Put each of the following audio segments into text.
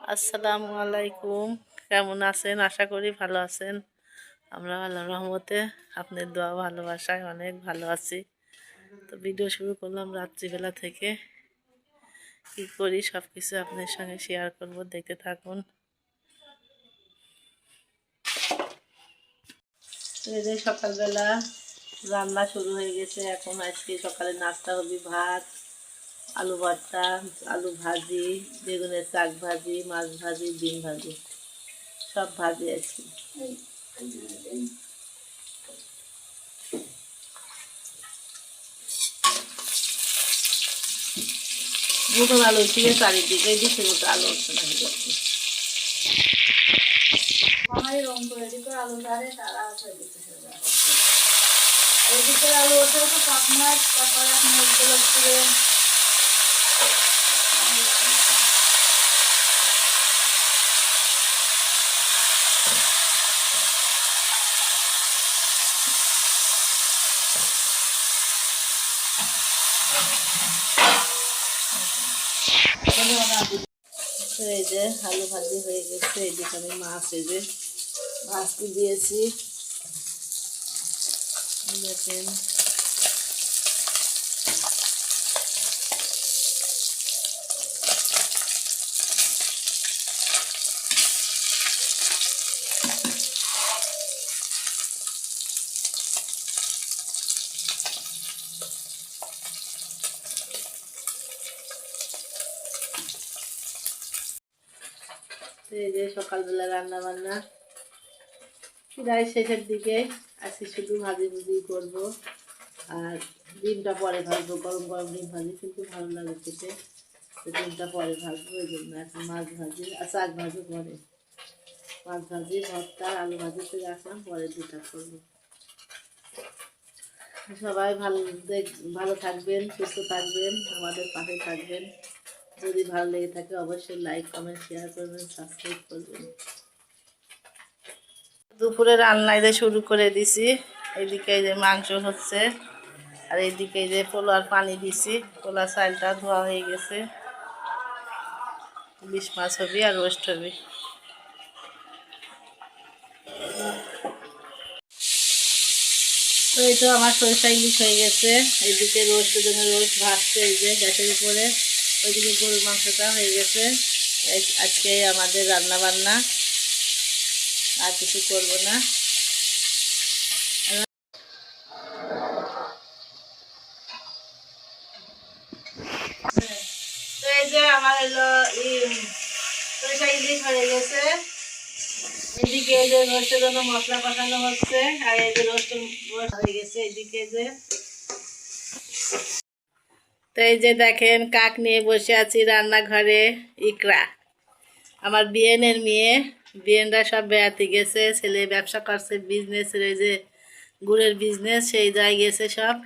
আসসালামু আলাইকুম। কেমন আছেন? আশা করি ভালো আছেন। আমরা আল্লাহ রহমতে আপনার দোয়া, ভালোবাসায় অনেক ভালো আছি। তো ভিডিও শুরু করলাম রাত্রিবেলা থেকে। কি করি? সব কিছু আপনার সঙ্গে শেয়ার করব। দেখতে থাকুন। সকালবেলা রান্না শুরু হয়ে গেছে। এখন আজকে সকালে নাস্তা হবে, ভাত। আলু ভর্তা, আলু ভাজি, বেগুনের শাক ভাজি, মাছ ভাজি, ডিম ভাজি, সব ভাজি আছে। আলু দিয়ে চারিদিকে দিচ্ছে আলু হচ্ছে না। দিত আলু ধারে তারা এদিকে আলু ওঠে পাঁচ মাস তারপরে আপনি এই যে আলু ভাজি হয়ে গেছে এদিকে আমি মাছ এই যে ভাজতে দিয়েছি। দেখেন। এই যে সকালবেলা রান্না বান্না প্রায় শেষের দিকে আজকে শুধু ভাজি ভুজি করব। আর ডিমটা পরে ভাজবো, গরম গরম ডিম ভাজি, কিন্তু ভালো লাগে খেতে। তো ডিমটা পরে ভাজবো ওই জন্য এখন মাছ ভাজি, আর শাক ভাজি পরে। মাছ ভাজি, ভর্তা, আলু ভাজিতে রাখলাম, পরে দুটা করব। সবাই ভালো দেখ ভালো থাকবেন, সুস্থ থাকবেন, আমাদের পাশে থাকবেন। যদি ভালো লেগে থাকে অবশ্যই লাইক কমেন্ট শেয়ার করবেন সাবস্ক্রাইব করবেন। দুপুরে রান্না এই যে শুরু করে দিছি। এইদিকে এই যে মাংস হচ্ছে, আর এইদিকে এই যে পোলার পানি দিছি। পোলা চালটা ধোয়া হয়ে গেছে। ইলিশ মাছ হবি আর রোস্ট হবি। তো এই তো আমার সরিষা ইলিশ হয়ে গেছে। এইদিকে রোস্টের জন্য রোস্ট ভাজছে এই যে গ্যাসের উপরে। ওইদিকে গরুর মাংসটা হয়ে গেছে। আজকে আমাদের রান্না বান্না আর কিছু করব না। তো এই যে আমার হলো সরিষা ইলিশ হয়ে গেছে। এদিকে যে রোস্টের মশলা কষানো হচ্ছে। আর এই যে রোস্ট হয়ে গেছে এদিকে যে। তো এই যে দেখেন কাক নিয়ে বসে আছি রান্নাঘরে, ইকরা। আমার বিয়েনের মেয়ে বিয়েনরা সব বেড়াতে গেছে, ছেলে ব্যবসা করছে বিজনেস এই যে গুড়ের বিজনেস সেই জায়গায় গেছে সব।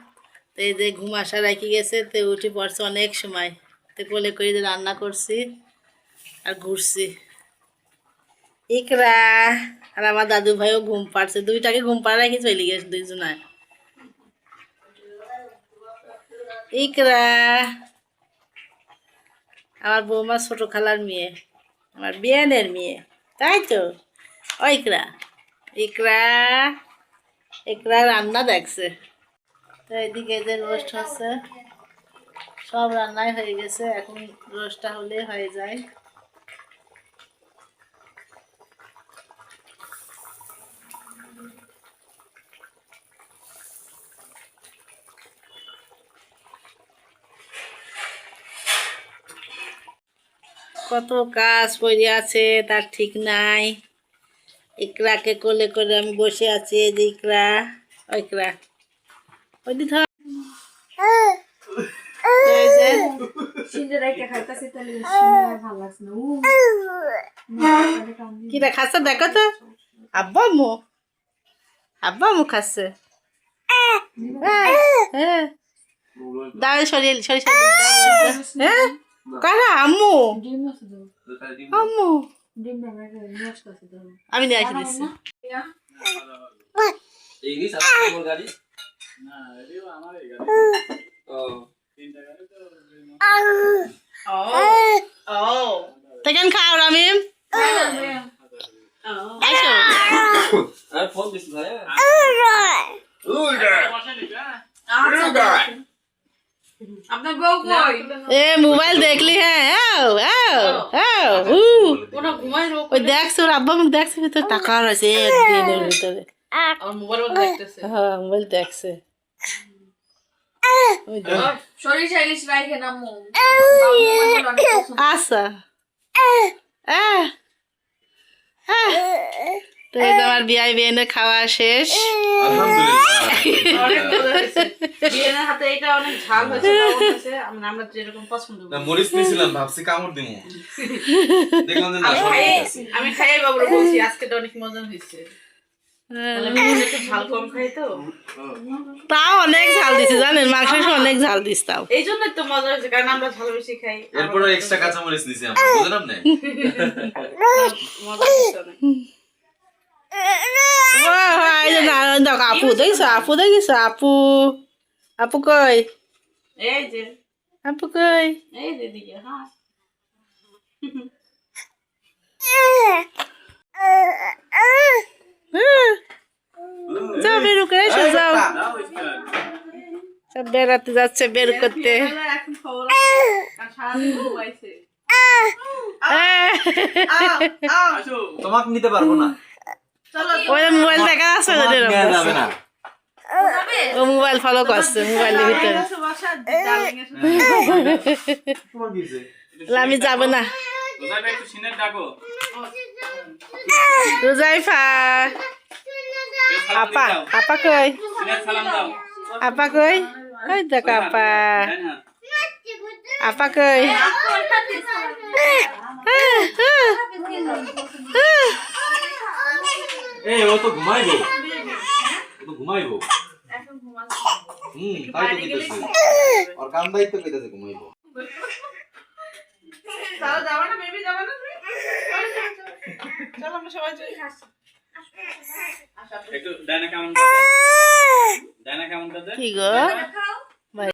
তো এই যে ঘুম আসা রেখে গেছে, তো উঠে পড়ছে অনেক সময়। তো কোলে করে যে রান্না করছি আর ঘুরছি। ইকরা আর আমার দাদু ভাইও ঘুম পাড়ছে, দুইটাকে ঘুম পাড়া রেখে চলে গেছে দুইজনায়। ইকরা। আমার বৌমা ছোট খালার মেয়ে, আমার বিয়ানের মেয়ে, তাই তো? ও ইকরা ইকরা ইকরা রান্না দেখছে। তো এদিকে এদের রোস্ট হচ্ছে। সব রান্নাই হয়ে গেছে, এখন রোস্টটা হলে হয়ে যায়। কত কাজ পড়ে আছে তার ঠিক নাই। ইকরাকে কোলে করে আমি বসে আছি এই যে ইকরা। ইকরা। ওই দি ধর। এই যে। সিন্ধে রেখে খাইতেছি তাহলে সিন্ধে ভালো লাগছে না। উ কি রে খাচ্ছে? দেখো তো। আব্বা মু। আব্বা মু খাচ্ছে। হ্যাঁ। দাঁড়ে সরিয়ে সরি সরি হ্যাঁ। কারা আম্মু আম্মু আমি নিয়ে আসি দিচ্ছি তেকেন খাও রামিম ফোন দিছি ভাই আপনার বউ কই এ মোবাইল দেখলি হ্যাঁ আও আও আও উ ওটা ঘুমাই রোগ ওই দেখছ ওর আব্বা মুখ দেখছে ভিতরে টাকা রয়েছে একদিনের ভিতরে আমার মোবাইল দেখতেছে হ্যাঁ মোবাইল দেখছে ওই দেখ। সরিষা ইলিশ রাইখে নামু আচ্ছা আহ, আহ। তো আমার বিয়াই বিয়েনের খাওয়া শেষ। আমি খাই বাবুর বলছি আজকে তো অনেক মজা হয়েছে। তাও অনেক ঝাল দিছে জানেন? মাংস অনেক ঝাল দিস তাও। এই জন্য তো মজা হয়েছে কারণ আমরা ঝাল বেশি খাই। এরপরে এক্সট্রা কাঁচা মরিচ আমরা বুঝলাম মজা হয়েছে না- দেখো আপু দেখছ আপু দেখছ আপু আপু কই এই যে আপু কই। যাও বেরু করে এসো যাও সব বেড়াতে যাচ্ছে বের করতে তোমাকে নিতে পারব না ওই মোবাইল দেখা আছে ওদের ও মোবাইল ফলো করছে মোবাইলের ভিতরে আমি যাব না রোজাইফা আপা আপা কই আপা কই ওই দেখ আপা আপা কই এই ও তো ঘুমাইবো। ও তো ঘুমাইবো। এখন ঘুমাচ্ছে। হুম তাই তো কইতেছে। আর কাম দায়িত্ব কইতেছে ঘুমাইবো। চলো যাবা না বেবি যাবা না? তুমি? চলো আমরা সবাই চলে আসি। একটু ডায়না কেমন কাজে ডায়না কেমন কাজে কি ভাই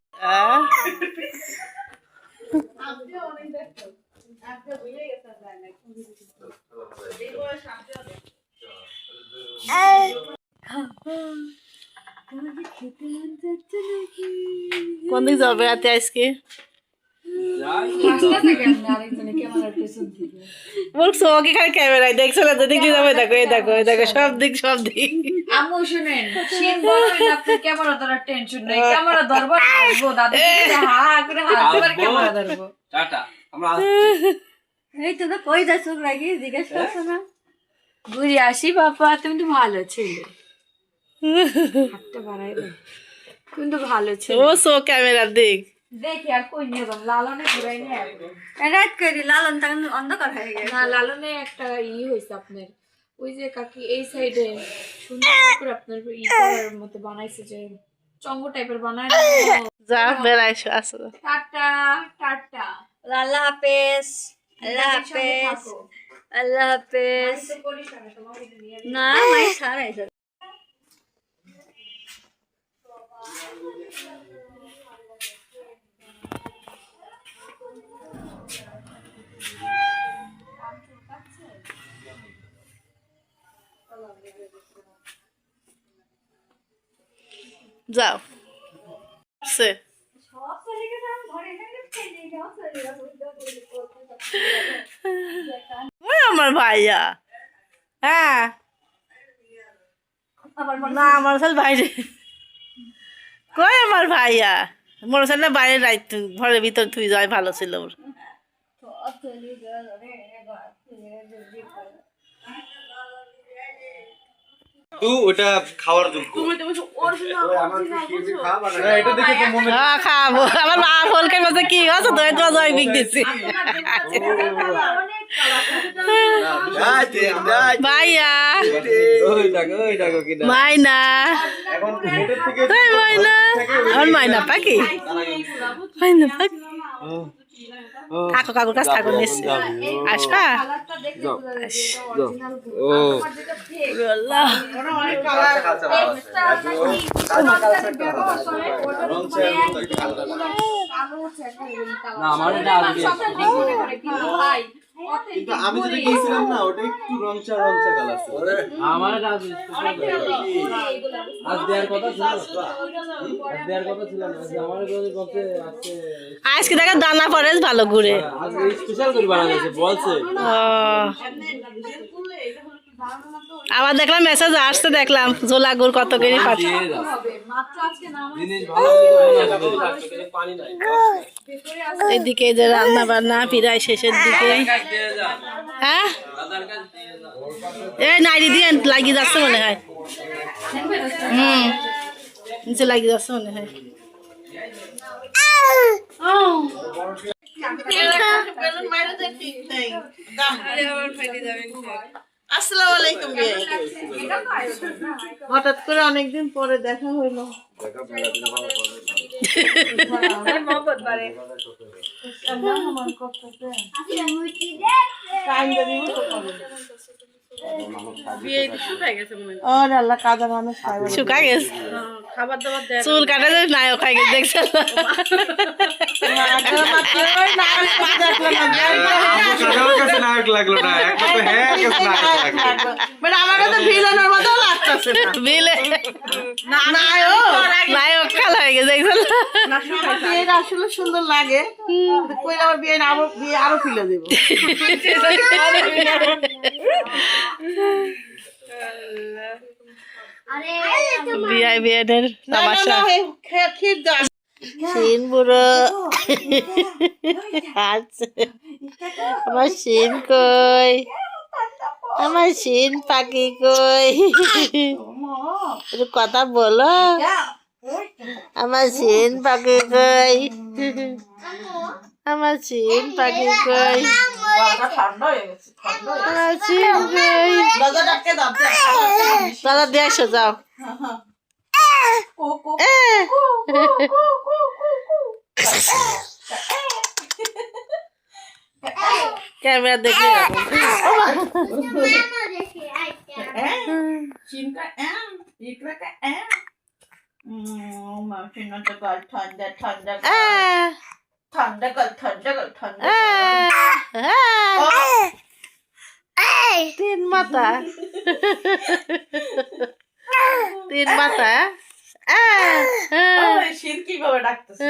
কোন দিক যাবে বেড়াতে আজকে? বলছো ওকে খালি ক্যামেরায় দেখছ না? যেদিক দিয়ে যাবে দেখো এই দেখো এই দেখো সব দিক সব দিক। আম্মু শুনেন শীত বড় হইলে আপনার ক্যামেরা ধরার টেনশন নেই। ক্যামেরা ধরবো দাদু হা করে আর ক্যামেরা ধরবো। টাটা আমরা এই তো না কই যাচ্ছ লাগি জিজ্ঞেস করছ না? ঘুরে আসি বাবা তুমি তো ভালো ছিলে। হাতটা বাড়াই দে তুমি তো ভালো ছিলে। ও সো ক্যামেরার দিক দেখি আর কই নিয়ে যাম লালনে ঘুরাই নিয়ে রাত করি লালন তখন অন্ধকার হয়ে গেছে। না লালনে একটা ই হয়েছে আপনার ওই যে কাকি এই সাইডে সুন্দর করে আপনার ই করার মতো বানাইছে যে চঙ্গ টাইপের বানায়? যা বেড়াইছো আসো। Tata tata. আল্লাহ হাফেজ আল্লাহ হাফেজ আল্লাহ হাফেজ। না মাই সারাই যাও। সে। আমার ভাইয়া। হ্যাঁ। না আমার বাইরে কই আমার ভাইয়া? মোর সাথে বাইরে রাইত ঘরের ভিতর তুই যাই ভালো ছিল ওর তু ওটা খাওয়ার যোগ্য তুমি তো বলছো original, original বলছো? না, এটা হ্যাঁ খাব আমার মা কি আছে তো জয় বিক ভাইয়া। মাইনা। ওই মাইনা। আমার মাইনা পাখি? মাইনা পাখি। কাকু কাকুর কাছে থাকো আসবা আমার এটা আজকে ভাই কিন্তু আমি যেটা গিয়েছিলাম না ওটা একটু রংচা রংচা কালার ছিল আমার আজ আজ দেওয়ার কথা ছিল আজ দেওয়ার কথা ছিল না আজ আমার কাছে আজকে আজকে দেখা দানা পরে ভালো ঘুরে। আজ স্পেশাল করে বলছে। আবার দেখলাম মেসেজ আসছে দেখলাম জোলা গুড় কত করে পাচ্ছে। মনে এদিকে যে রান্না বান্না প্রায় শেষের দিকে। হ্যাঁ? এই নাইরি দিয়ে লাগিয়ে যাচ্ছে মনে হয়। হুম নিচে লাগিয়ে যাচ্ছে মনে হয়। বেলুন মাইরে তো ঠিক নেই দাম আসসালামু আলাইকুম হঠাৎ করে অনেকদিন পরে দেখা হইল। চুল কাটা যে নায়ক খাই গেছে দেখছেন আসলে সুন্দর লাগে কইলে আমার বিয়ে আরও বিয়ে আরও ফিলে দেব বিআই বিয়েদের তামাশা দাও বুড়ো আছে আমার শিন কই আমার শিন পাখি কই একটু কথা বলো আমার শিন পাখি কই আমার শিন পাখি কই ঠান্ডা গেছে ঠান্ডা আমার শিন কই দাদা দেখছ যাও Cú cú cú cú cú cú cú Camera দেখে Cinka em, ikra ka em. Mavşinada gol tonda tonda gol. Tonda gol tonda gol tonda gol. Tin mata. Tin mata. শীত কীভাবে ডাকতেছে?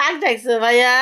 কাক ডাকছে ভাইয়া?